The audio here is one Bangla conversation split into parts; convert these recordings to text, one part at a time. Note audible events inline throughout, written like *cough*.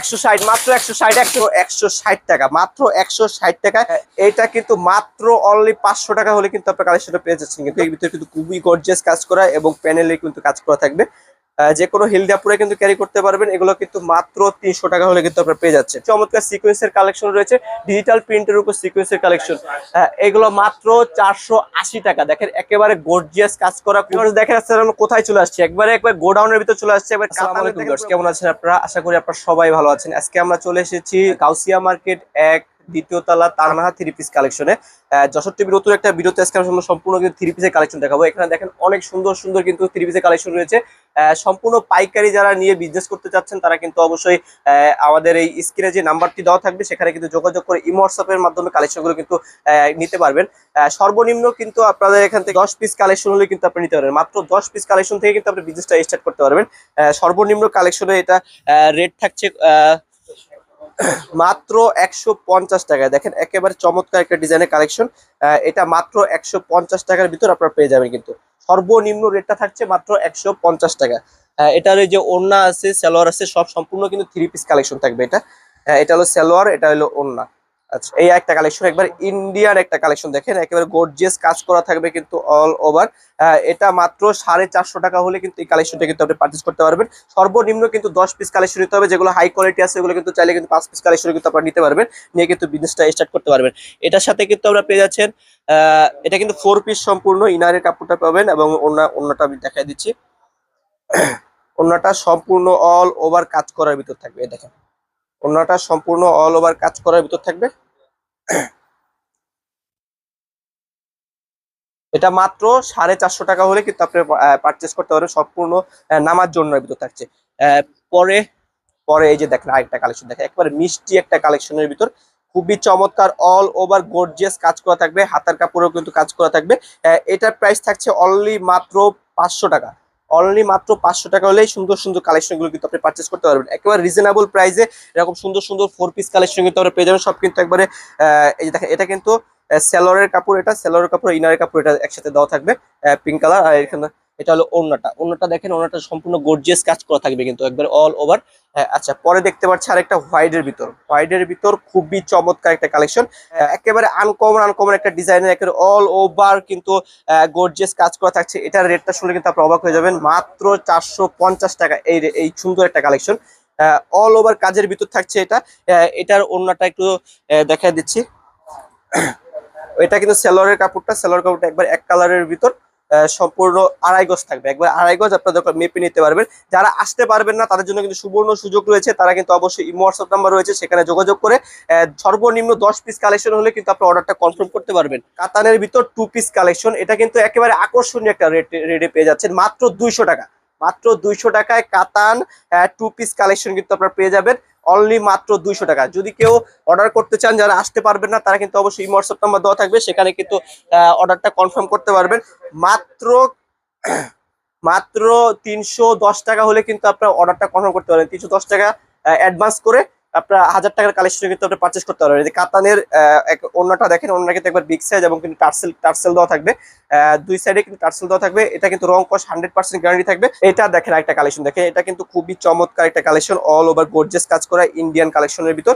একশো ষাট, মাত্র একশো একশো ষাট টাকা, মাত্র একশো ষাট টাকা। এটা কিন্তু মাত্র অনলি পাঁচশো টাকা হলে কিন্তু আপনার পেয়ে যাচ্ছেন। কিন্তু খুবই কাজ করা এবং প্যানেলে কিন্তু কাজ করা থাকবে। যে কোনো হিলডাপুরে কিন্তু ক্যারি করতে পারবেন। এগুলো কিন্তু মাত্র তিনশো টাকা হলে কিন্তু আপনার পেয়ে যাচ্ছে চমৎকার সিকোয়েন্সের কালেকশন রয়েছে। ডিজিটাল প্রিন্টের উপর সিকোয়েন্সের কালেকশন এগুলো মাত্র চারশো আশি টাকা। দেখেন একেবারে গর্জিয়াস কাজ করা দেখেন আসলে আমরা কোথায় চলে আসছি? একবারে একবার গোডাউনের ভিতরে চলে আসছে। একবার কেমন আছেন আপনারা? আশা করি আপনারা সবাই ভালো আছেন। আজকে আমরা চলে এসেছি গাউসিয়া মার্কেট এক দ্বিতীয় তলা তানহা থ্রি পিস কালেকশনে যশোর টিভির নতুন একটা ভিডিওতে আজকে আমরা সম্পূর্ণ কিন্তু থ্রি পিসের কালেকশন দেখাবো। এখানে দেখেন অনেক সুন্দর সুন্দর কিন্তু থ্রি পিসের কালেকশন রয়েছে। সম্পূর্ণ পাইকারি যারা নিয়ে বিজনেস করতে চাচ্ছেন, তারা কিন্তু অবশ্যই আমাদের এই স্ক্রিনে যে নাম্বারটি দেওয়া থাকবে, সেখানে কিন্তু যোগাযোগ করে ইমোয়াটসঅ্যাপের মাধ্যমে কালেকশনগুলো কিন্তু নিতে পারবেন। সর্বনিম্ন কিন্তু আপনাদের এখান থেকে দশ পিস কালেকশন হলে কিন্তু আপনি নিতে পারবেন। মাত্র দশ পিস কালেকশন থেকে কিন্তু আপনি বিজনেসটা স্টার্ট করতে পারবেন। সর্বনিম্ন কালেকশনে এটা রেট থাকছে মাত্র একশো পঞ্চাশ টাকায়। দেখেন, একেবারে চমৎকার একটা ডিজাইনের কালেকশন এটা মাত্র একশো পঞ্চাশ টাকার ভিতর আপনারা পেয়ে যাবেন কিন্তু। সর্বনিম্ন রেটটা থাকছে মাত্র একশো পঞ্চাশ টাকা। এটার যে ওড়না আছে, সালোয়ার আছে, সব সম্পূর্ণ কিন্তু থ্রি পিস কালেকশন থাকবে এটা। এটা হলো সালোয়ার, এটা হলো ওড়না। আচ্ছা এই একটা কালেকশন একবার ইন্ডিয়ান একটা কালেকশন দেখেন, একেবারে গর্জিয়াস কাজ করা থাকবে কিন্তু অল ওভার এটা মাত্র সাড়ে চারশো টাকা হলে কিন্তু এই কালেকশনটা কিন্তু আপনি পারচেস করতে পারবেন। সর্বনিম্ন কিন্তু দশ পিস কালেকশন নিতে হবে, যেগুলো হাই কোয়ালিটি আছে সেগুলো কিন্তু চাইলে কিন্তু পাঁচ পিস কালেকশন কিন্তু আপনারা নিতে পারবেন। নিয়ে কিন্তু বিজনেসটা স্টার্ট করতে পারবেন। এটার সাথে কিন্তু আমরা পেয়ে যাচ্ছেন এটা কিন্তু ফোর পিস সম্পূর্ণ ইনারের কাপড়টা পাবেন এবং অন্য, অন্যটা আমি দেখাই দিচ্ছি। *clears throat* অন্যটা সম্পূর্ণ অল ওভার কাজ করার ভিতর থাকবে দেখেন। অন্যটা সম্পূর্ণ অল ওভার কাজ করার ভিতর থাকবে। এটা মাত্র সাড়ে চারশো টাকা হলে কিন্তু আপনি পারচেস করতে পারবেন সম্পূর্ণ নামার জন্য ভিতর থাকছে। পরে পরে এই যে দেখেন আরেকটা কালেকশন দেখেন, একবারে মিষ্টি একটা কালেকশনের ভিতর। খুবই চমৎকার অল ওভার গর্জিয়াস কাজ করা থাকবে, হাতার কাপড়েও কিন্তু কাজ করা থাকবে। এটার প্রাইস থাকছে অনলি মাত্র পাঁচশো টাকা। অনলি মাত্র পাঁচশো টাকা হলেই সুন্দর সুন্দর কালেকশনগুলো কিন্তু আপনি পার্চেস করতে পারবেন। একেবারে রিজনেবল প্রাইসে এরকম সুন্দর সুন্দর ফোর পিস কালেকশন কিন্তু আপনি পেয়ে যাবেন। সব কিন্তু একবারে দেখেন, এটা কিন্তু স্যালোয়ারের কাপড় এটা স্যালোয়ারের কাপড় ইনারের কাপড় এটা একসাথে দেওয়া থাকবে পিঙ্ক কালার আর এখানে এটা হলো ওড়নাটা। ওড়নাটা দেখেন ওড়নাটা সম্পূর্ণ গর্জিয়াস কাজ করা থাকবে কিন্তু একবার অল ওভার আচ্ছা পরে দেখতে পাচ্ছি আরেকটা হোয়াইটের ভিতর। হোয়াইটের ভিতর খুবই চমৎকার একটা কালেকশন একেবারে আনকমন আনকমন একটা ডিজাইনের একেবারে অল ওভার কিন্তু গর্জিয়াস কাজ করা থাকছে। এটার রেটটা শুনলে কিন্তু আপনি অবাক হয়ে যাবেন। মাত্র চারশো পঞ্চাশ টাকা এই এই সুন্দর একটা কালেকশন অল ওভার কাজের ভিতর থাকছে এটা। এটার ওড়নাটা একটু দেখা দিচ্ছি। *clears throat* এটা কিন্তু সেলরের কাপড়টা। সেলর কাপড়টা একবার এক কালারের ভিতর। সম্পূর্ণ আড়াই গজ থাকবে। একবার আড়াই গজ আপনার দরকার মেপে নিতে পারবেন। যারা আসতে পারবেন না, তাদের জন্য কিন্তু সুবর্ণ সুযোগ রয়েছে। তারা কিন্তু অবশ্যই ইমো হোয়াটসঅ্যাপ নাম্বার রয়েছে, সেখানে যোগাযোগ করে সর্বনিম্ন দশ পিস কালেকশন হলে কিন্তু আপনি অর্ডারটা কনফার্ম করতে পারবেন। কাতানের ভিতর টু পিস কালেকশন এটা কিন্তু একেবারে আকর্ষণীয় একটা রেটে পেয়ে যাচ্ছেন, মাত্র দুইশো টাকা। মাত্র দুইশো টাকায় কাতান টু পিস কালেকশন কিন্তু আপনারা পেয়ে যাবেন। অনলি মাত্র দুইশো টাকা। যদি কেউ অর্ডার করতে চান, যারা আসতে পারবেন না, তারা কিন্তু অবশ্যই হোয়াটসঅ্যাপ নাম্বার দেওয়া থাকবে। সেখানে কিন্তু অর্ডারটা কনফার্ম করতে পারবেন। মাত্র *coughs* মাত্র তিনশো দশ টাকা হলে কিন্তু আপনার অর্ডারটা কনফার্ম করতে পারবেন। তিনশো দশ টাকা অ্যাডভান্স করে আপনার হাজার টাকার কালেকশন কিন্তু আপনি পারচেস করতে পারবেন। যে কাতানের অন্যটা দেখেন, অন্যটা কিন্তু একবার বিগ সাইজ এবং কিন্তু টার্সেল টার্সেল দেওয়া থাকবে। দুই সাইডে কিন্তু টার্সেল দেওয়া থাকবে। এটা কিন্তু রং কস হান্ড্রেড পার্সেন্ট গ্যারান্টি থাকবে। এটা দেখেন একটা কালেকশন দেখেন। এটা কিন্তু খুবই চমৎকার একটা কালেকশন অল ওভার গোর্জেস কাজ করা ইন্ডিয়ান কালেকশনের ভিতর।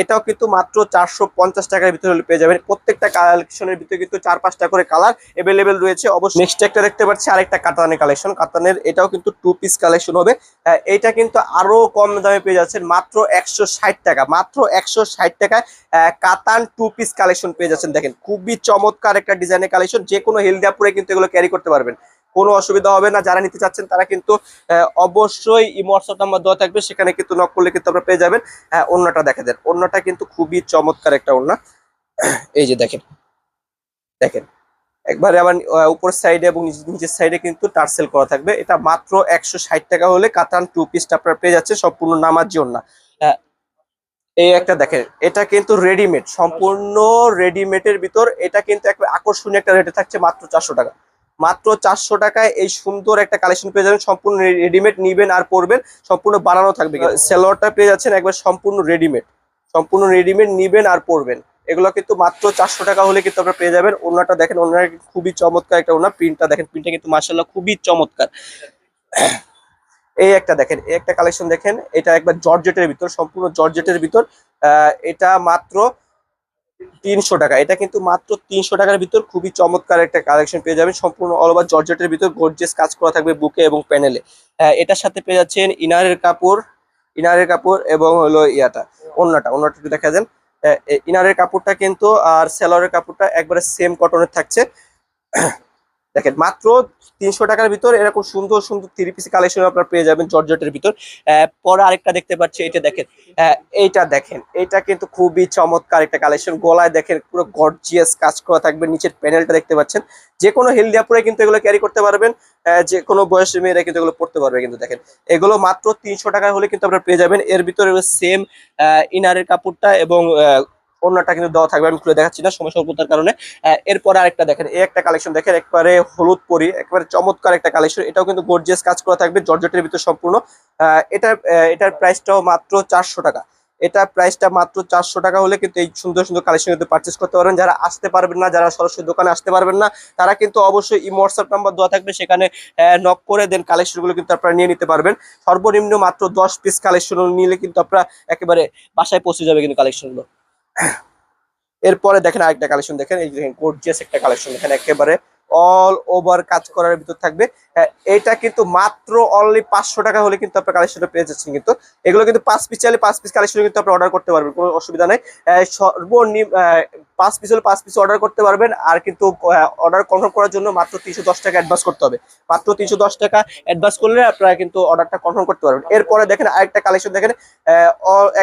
এটাও কিন্তু মাত্র চারশো পঞ্চাশ টাকার ভিতরে পেয়ে যাবেন। প্রত্যেকটা কালেকশনের ভিতরে কিন্তু চার পাঁচটা করে কালার অ্যাভেলেবেল রয়েছে। অবশ্যই নেক্সট একটা দেখতে পাচ্ছি, আরেকটা কাতানের কালেকশন কাতানের এটাও কিন্তু টু পিস কালেকশন হবে। এটা কিন্তু আরও কম দামে পেয়ে যাচ্ছেন। মাত্র একশো ষাট টাকা, মাত্র একশো ষাট টাকায় কাতান টু পিস কালেকশন পেয়ে যাচ্ছেন। দেখেন, খুবই চমৎকার একটা ডিজাইনের কালেকশন যে কোনো হেলদিয়াপুরে কিন্তু এগুলো ক্যারি করতে পারবেন। কোনো অসুবিধা হবে না, যারা নিতে চাচ্ছেন তারা কিন্তু অবশ্যই হোয়াটসঅ্যাপ নাম্বার দেওয়া থাকবে, সেখানে কিন্তু নক করলে কিন্তু আপনারা পেয়ে যাবেন। হ্যাঁ অন্যটা দেখা দেন অন্যটা কিন্তু খুবই চমৎকার একটা ওড়না। এই যে দেখেন দেখেন, একবারে আবার উপর সাইডে এবং নিচ- নিচের সাইডে কিন্তু টার্সেল করা থাকবে। এটা মাত্র একশো ষাট টাকা হলে কাতান টু পিসটা আপনার পেয়ে যাচ্ছে সম্পূর্ণ নামার জন্য এই একটা দেখেন এটা কিন্তু রেডিমেড সম্পূর্ণ রেডিমেডের ভিতর এটা কিন্তু একটা আকর্ষণীয় একটা রেটে থাকছে মাত্র চারশো টাকা। মাত্র চারশো টাকায় এই সুন্দর একটা কালেকশন পেয়ে যাবেন সম্পূর্ণ রেডিমেড নিবেন আর পরবেন সম্পূর্ণ বানানো থাকবে সেলোয়ারটা পেয়ে যাচ্ছেন একবার সম্পূর্ণ রেডিমেড সম্পূর্ণ রেডিমেড নিবেন আর পরবেন এগুলো কিন্তু মাত্র চারশো টাকা হলে কিন্তু আপনারা পেয়ে যাবেন। ওনাটা দেখেন ওনার খুবই চমৎকার একটা ওনার প্রিন্টটা দেখেন প্রিন্টটা কিন্তু মার্শাল্লাহ খুবই চমৎকার। এই একটা দেখেন, এই একটা কালেকশন দেখেন, এটা একবার জর্জেটের ভিতর, সম্পূর্ণ জর্জেটের ভিতর এটা মাত্র তিনশো টাকা, এটা কিন্তু মাত্র তিনশো টাকার ভিতর, খুবই চমৎকার একটা কালেকশন পেয়ে যাবেন, সম্পূর্ণ অল ওভার জর্জেটের ভিতর গর্জিয়াস কাজ করা থাকবে বুকে এবং প্যানেলে এটার সাথে পেয়ে যাচ্ছেন ইনারের কাপড় ইনারের কাপড় এবং হলো ইয়াটা অন্যটা অন্যটা একটু দেখা যান ইনারের কাপড়টা কিন্তু আর সেলরের কাপড়টা একবারে সেম কটনের থাকছে। দেখেন, মাত্র তিনশো টাকার ভিতর এরকম সুন্দর সুন্দর থ্রি পিস কালেকশন আপনারা পেয়ে যাবেন জর্জেটের ভিতর। পরে আরেকটা দেখতে পাচ্ছি এটা দেখেন। এইটা দেখেন এটা কিন্তু খুবই চমৎকার একটা কালেকশন গলায় দেখেন, পুরো গর্জিয়াস কাজ করা থাকবে, নিচের প্যানেলটা দেখতে পাচ্ছেন। যে কোনো হেলদিয়া পরে কিন্তু এগুলো ক্যারি করতে পারবেন যে কোনো বয়সী মেয়েরা কিন্তু এগুলো পড়তে পারবে কিন্তু দেখেন। এগুলো মাত্র তিনশো টাকা হলে কিন্তু আপনারা পেয়ে যাবেন। এর ভিতরে সেম ইনারের কাপড়টা এবং অন্যটা কিন্তু দেওয়া থাকবে আমি খুলে দেখাচ্ছি না সময় স্বল্পতার কারণে। এরপরে আরেকটা দেখেন এই একটা কালেকশন দেখেন একবারে হলুদ পরি একবারে চমৎকার একটা কালেকশন এটাও কিন্তু গর্জিয়াস কাজ করা থাকবে জর্জেটের ভিতর সম্পূর্ণ। আহ, এটার প্রাইসটাও মাত্র চারশো টাকা। এটা প্রাইসটা মাত্র চারশো টাকা হলে কিন্তু এই সুন্দর সুন্দর কালেকশন কিন্তু পারচেস করতে পারবেন। যারা আসতে পারবেন না যারা সরাসরি দোকানে আসতে পারবেন না তারা কিন্তু অবশ্যই এই হোয়াটসঅ্যাপ নাম্বার দেওয়া থাকবে সেখানে নক করে দেন কালেকশনগুলো কিন্তু আপনারা নিয়ে নিতে পারবেন। সর্বনিম্ন মাত্র দশ পিস কালেকশন নিলে কিন্তু আপনারা একেবারে বাসায় পৌঁছে যাবে কিন্তু কালেকশনগুলো এরপরে দেখেন আরেকটা কালেকশন দেখেন এই দেখেন জেস একটা কালেকশন দেখেন একেবারে অল ওভার কাজ করার ভিতর থাকবে। এটা কিন্তু মাত্র অনলি পাঁচশো টাকা হলে কিন্তু আপনার কালেকশনটা পেয়ে যাচ্ছেন কিন্তু। এগুলো কিন্তু পাঁচ পিস চাইলে পাঁচ পিস কালেকশন কিন্তু আপনি অর্ডার করতে পারবেন, কোনো অসুবিধা নেই। সর্বনিম্ন পাঁচ পিস হলে পাঁচ পিস অর্ডার করতে পারবেন, আর কিন্তু অর্ডার কনফার্ম করার জন্য মাত্র তিনশো দশ টাকা অ্যাডভান্স করতে হবে। মাত্র তিনশো দশ টাকা অ্যাডভান্স করলে আপনারা কিন্তু অর্ডারটা কনফার্ম করতে পারবেন। এরপরে দেখেন আরেকটা কালেকশন দেখেন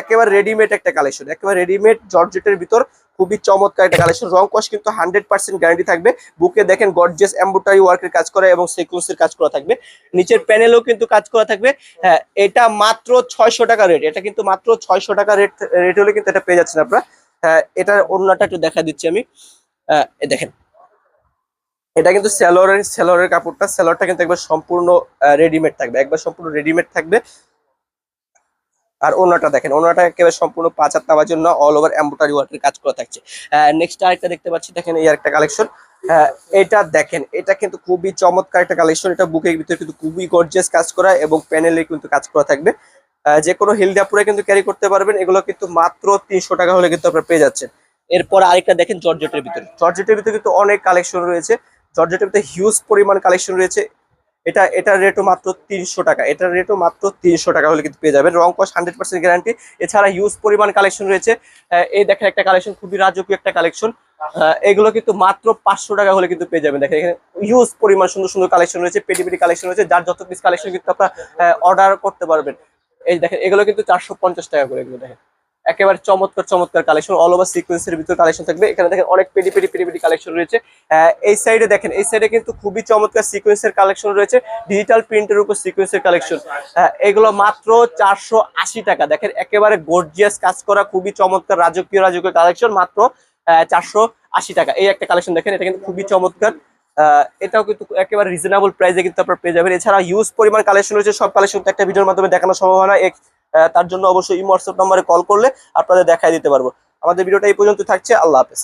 একেবারে রেডিমেড একটা কালেকশন একেবারে রেডিমেড জর্জেটের ভিতর খুবই চমৎকার একটা কালেকশন রং কস কিন্তু হান্ড্রেড পার্সেন্ট গ্যারান্টি থাকবে। বুকে দেখেন গর্জেস এম্বোটারি ওয়ার্কের কাজ করা এবং সিকুয়েন্সের কাজ করা থাকবে। নিচের প্যানেলও কিন্তু কাজ করা থাকবে। হ্যাঁ এটা মাত্র ছয়শো টাকা রেট এটা কিন্তু মাত্র ছয়শো টাকা রেট রেট হলে কিন্তু এটা পেয়ে যাচ্ছেন আপনারা। হ্যাঁ এটার অন্যটা একটু দেখা দিচ্ছি আমি। আহ, দেখেন। এটা কিন্তু সেলরের সেলরের কাপড়টা। সেলরটা কিন্তু একবার সম্পূর্ণ রেডিমেড থাকবে। একবার সম্পূর্ণ রেডিমেড থাকবে। আর ওনাটা দেখেন, ওনাটা একেবারে সম্পূর্ণ পাঁচ হাত নামার জন্য অল ওভার এম্বোটারি ওয়ার্কের কাজ করা থাকছে। নেক্সট আরেকটা দেখতে পাচ্ছি, দেখেন এই একটা কালেকশন এটা দেখেন, এটা কিন্তু খুবই চমৎকার একটা কালেকশন এটা বুকের ভিতরে কিন্তু খুবই গর্জিয়াস কাজ করা এবং প্যানেলে কিন্তু কাজ করা থাকবে। যে কোনো হিলডাপুরে কিন্তু ক্যারি করতে পারবেন। এগুলো কিন্তু মাত্র তিনশো টাকা হলে কিন্তু আপনারা পেয়ে যাচ্ছেন। এরপর আরেকটা দেখেন জর্জেটের ভিতরে। জর্জেটের ভিতরে কিন্তু অনেক কালেকশন রয়েছে। জর্জেটের ভিতরে হিউজ পরিমাণ কালেকশন রয়েছে। এটা এটার রেটও মাত্র তিনশো টাকা। এটার রেটও মাত্র তিনশো টাকা হলে কিন্তু পেয়ে যাবেন। রং কস হান্ড্রেড পার্সেন্ট গ্যারান্টি এছাড়া ইউজ পরিমাণ কালেকশন রয়েছে। এই দেখেন একটা কালেকশন খুবই রাজকীয় একটা কালেকশন এগুলো কিন্তু মাত্র পাঁচশো টাকা হলে কিন্তু পেয়ে যাবেন। দেখেন এখানে ইউজ পরিমাণ সুন্দর সুন্দর কালেকশন রয়েছে, পেটি পেটি কালেকশন রয়েছে। যার যত পিস কালেকশন কিন্তু আপনারা অর্ডার করতে পারবেন। এই দেখেন, এগুলো কিন্তু চারশো পঞ্চাশ টাকা করে এগুলো দেখেন। একেবারে চমৎকার চমৎকার কালেকশন অল ওভার সিকোয়েন্সের ভিতরে কালেকশন থাকবে। এখানে দেখেন অনেক পেটি পেটি পেটি পেটি কালেকশন রয়েছে। এই সাইডে দেখেন, এই সাইডে কিন্তু খুবই চমৎকার সিকোয়েন্সের কালেকশন রয়েছে। ডিজিটাল প্রিন্টের উপর সিকোয়েন্সের কালেকশন এগুলো মাত্র চারশো আশি টাকা। দেখেন, একেবারে গর্জিয়াস কাজ করা, খুবই চমৎকার, রাজকীয় রাজকীয় কালেকশন মাত্র চারশো আশি টাকা। এই একটা কালেকশন দেখেন, এটা কিন্তু খুবই চমৎকার। এটাও কিন্তু একেবারে রিজনেবল প্রাইসে কিন্তু আপনারা পেয়ে যাবেন। এছাড়া ইউজ পরিমাণ কালেকশন রয়েছে। সব কালেকশন একটা ভিডিওর মাধ্যমে দেখানো সম্ভব হয় না। তার জন্য অবশ্যই ইমো হোয়াটসঅ্যাপ নাম্বারে কল করলে আপনাদের দেখাই দিতে পারব। আমাদের ভিডিওটা এই পর্যন্ত থাকছে। আল্লাহ হাফেজ।